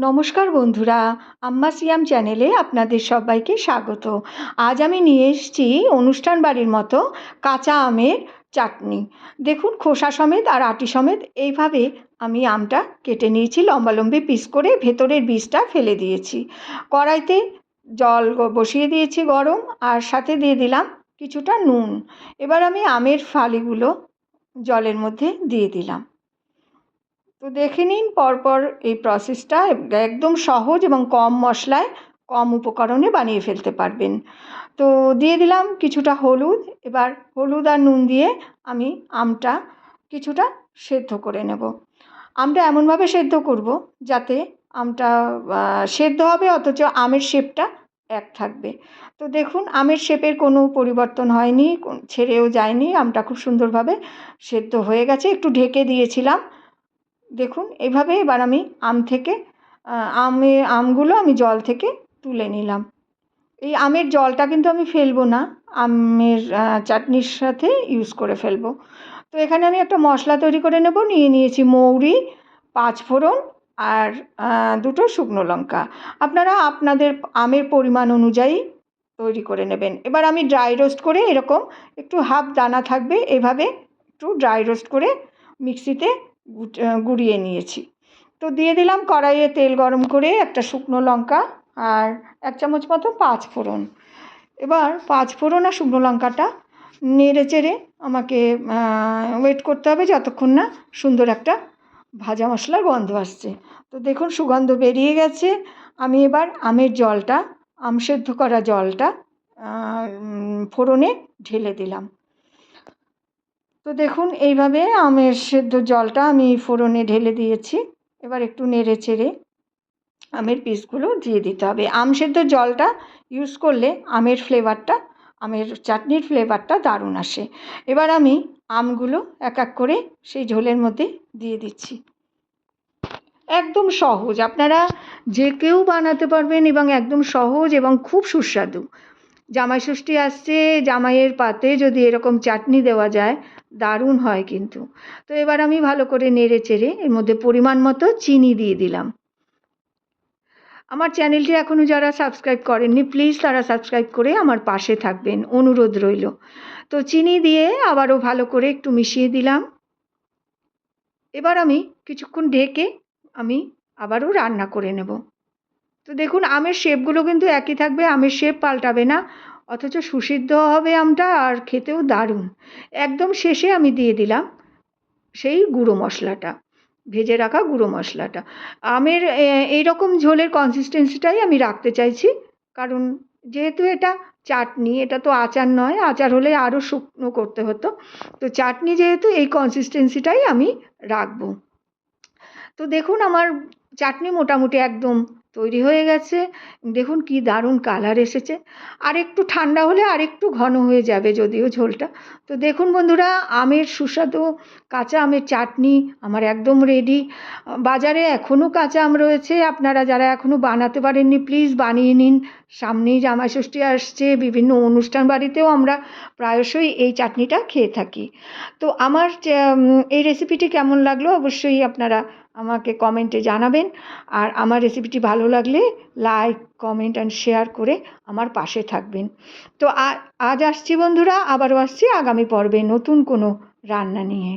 নমস্কার বন্ধুরা, আম্মা সিয়াম চ্যানেলে আপনাদের সবাইকে স্বাগত। আজ আমি নিয়ে এসেছি অনুষ্ঠান বাড়ির মতো কাঁচা আমের চাটনি। দেখুন, খোসা সমেত আর আটি সমেত এইভাবে আমি আমটা কেটে নিয়েছি, লম্বালম্বি পিস করে ভেতরের বীজটা ফেলে দিয়েছি। কড়াইতে জল বসিয়ে দিয়েছি গরম আর সাথে দিয়ে দিলাম কিছুটা নুন। এবার আমি আমের ফালিগুলো জলের মধ্যে দিয়ে দিলাম। তো দেখে নিন পরপর এই প্রসেসটা একদম সহজ এবং কম মশলায়, কম উপকরণে বানিয়ে ফেলতে পারবেন। তো দিয়ে দিলাম কিছুটা হলুদ। এবার হলুদ আর নুন দিয়ে আমি আমটা কিছুটা সেদ্ধ করে নেব। আমটা এমনভাবে সেদ্ধ করব যাতে আমটা সেদ্ধ হবে অথচ আমের শেপটা এক থাকবে। তো দেখুন আমের শেপের কোনো পরিবর্তন হয়নি ছেড়েও যায়নি। আমটা খুব সুন্দরভাবে সেদ্ধ হয়ে গেছে। একটু ঢেকে দিয়েছিলাম। দেখুন, এভাবে এবার আমি আম থেকে আমে, আমগুলো আমি জল থেকে তুলে নিলাম। এই আমের জলটা কিন্তু আমি ফেলব না, আমের চাটনির সাথে ইউজ করে ফেলব। তো এখানে আমি একটা মশলা তৈরি করে নেব, নিয়ে নিয়েছি মৌরি, পাঁচফোড়ন আর দুটো শুকনো লঙ্কা। আপনারা আপনাদের আমের পরিমাণ অনুযায়ী তৈরি করে নেবেন। এবার আমি ড্রাই রোস্ট করে এরকম একটু হাফ দানা থাকবে, এভাবে একটু ড্রাই রোস্ট করে মিক্সিতে গুঁড়িয়ে নিয়েছি। তো দিয়ে দিলাম কড়াইয়ে তেল গরম করে একটা শুকনো লঙ্কা আর এক চামচ মতো পাঁচ ফোড়ন। এবার পাঁচ ফোড়ন আর শুকনো লঙ্কাটা নেড়ে চেড়ে আমাকে ওয়েট করতে হবে যতক্ষণ না সুন্দর একটা ভাজা মশলার গন্ধ আসছে। তো দেখুন সুগন্ধ বেরিয়ে গেছে। আমি এবার আমের জলটা, আম সেদ্ধ করা জলটা ফোড়নে ঢেলে দিলাম। তো দেখুন, এইভাবে আমের সেদ্ধ জলটা আমি ফোড়নে ঢেলে দিয়েছি। এবার একটু নেড়ে চেড়ে আমের পিসগুলো দিয়ে দিতে হবে। আম সেদ্ধ জলটা ইউজ করলে আমের ফ্লেভারটা আমের চাটনির ফ্লেভারটা দারুণ আসে। এবার আমি আমগুলো এক এক করে সেই ঝোলের মধ্যে দিয়ে দিচ্ছি। একদম সহজ। আপনারা যে কেউ বানাতে পারবেন এবং একদম সহজ এবং খুব সুস্বাদু। জামাই ষষ্ঠী আসছে, জামাইয়ের পাতে যদি এরকম চাটনি দেওয়া যায়, দারুণ হয় কিন্তু। তো এবার আমি ভালো করে নেড়ে চেড়ে এর মধ্যে পরিমাণ মতো চিনি দিয়ে দিলাম। আমার চ্যানেলটি এখনও যারা সাবস্ক্রাইব করেননি, প্লিজ তারা সাবস্ক্রাইব করে আমার পাশে থাকবেন। অনুরোধ রইল। তো চিনি দিয়ে আবারও ভালো করে একটু মিশিয়ে দিলাম। এবার আমি কিছুক্ষণ ঢেকে আমি আবারও রান্না করে নেব। তো দেখুন, আমের শেপগুলো কিন্তু একই থাকবে, আমের শেপ পাল্টাবে না। অথচ সুসিদ্ধ হবে আমটা আর খেতেও দারুণ। একদম শেষে আমি দিয়ে দিলাম সেই গুঁড়ো মশলাটা, ভেজে রাখা গুঁড়ো মশলাটা। আমের এইরকম ঝোলের কনসিস্টেন্সিটাই আমি রাখতে চাইছি। কারণ যেহেতু এটা চাটনি, এটা তো আচার নয়, আচার হলে আরও শুকনো করতে হতো। তো চাটনি যেহেতু, এই কনসিস্টেন্সিটাই আমি রাখব। তো দেখুন, আমার চাটনি মোটামুটি একদম তৈরি হয়ে গেছে। দেখুন কি দারুণ কালার এসেছে। আর একটু ঠান্ডা হলে আর একটু ঘন হয়ে যাবে যদিও ঝোলটা। তো দেখুন বন্ধুরা, আমের সুস্বাদু কাঁচা আমের চাটনি আমার একদম রেডি বাজারে এখনও কাঁচা আম রয়েছে। আপনারা যারা এখনও বানাতে পারেননি প্লিজ বানিয়ে নিন। সামনেই জামাই ষষ্ঠী আসছে। বিভিন্ন অনুষ্ঠান বাড়িতেও আমরা প্রায়শই এই চাটনিটা খেয়ে থাকি। তো আমার এই রেসিপিটি কেমন লাগল অবশ্যই আপনারা আমাকে কমেন্টে জানাবেন। আর আমার রেসিপিটি ভালো লাগলে লাইক কমেন্ট অ্যান্ড শেয়ার করে আমার পাশে থাকবেন। তো আজ আসছি বন্ধুরা, আবারও আসছি আগামী পর্বে নতুন কোনো রান্না নিয়ে।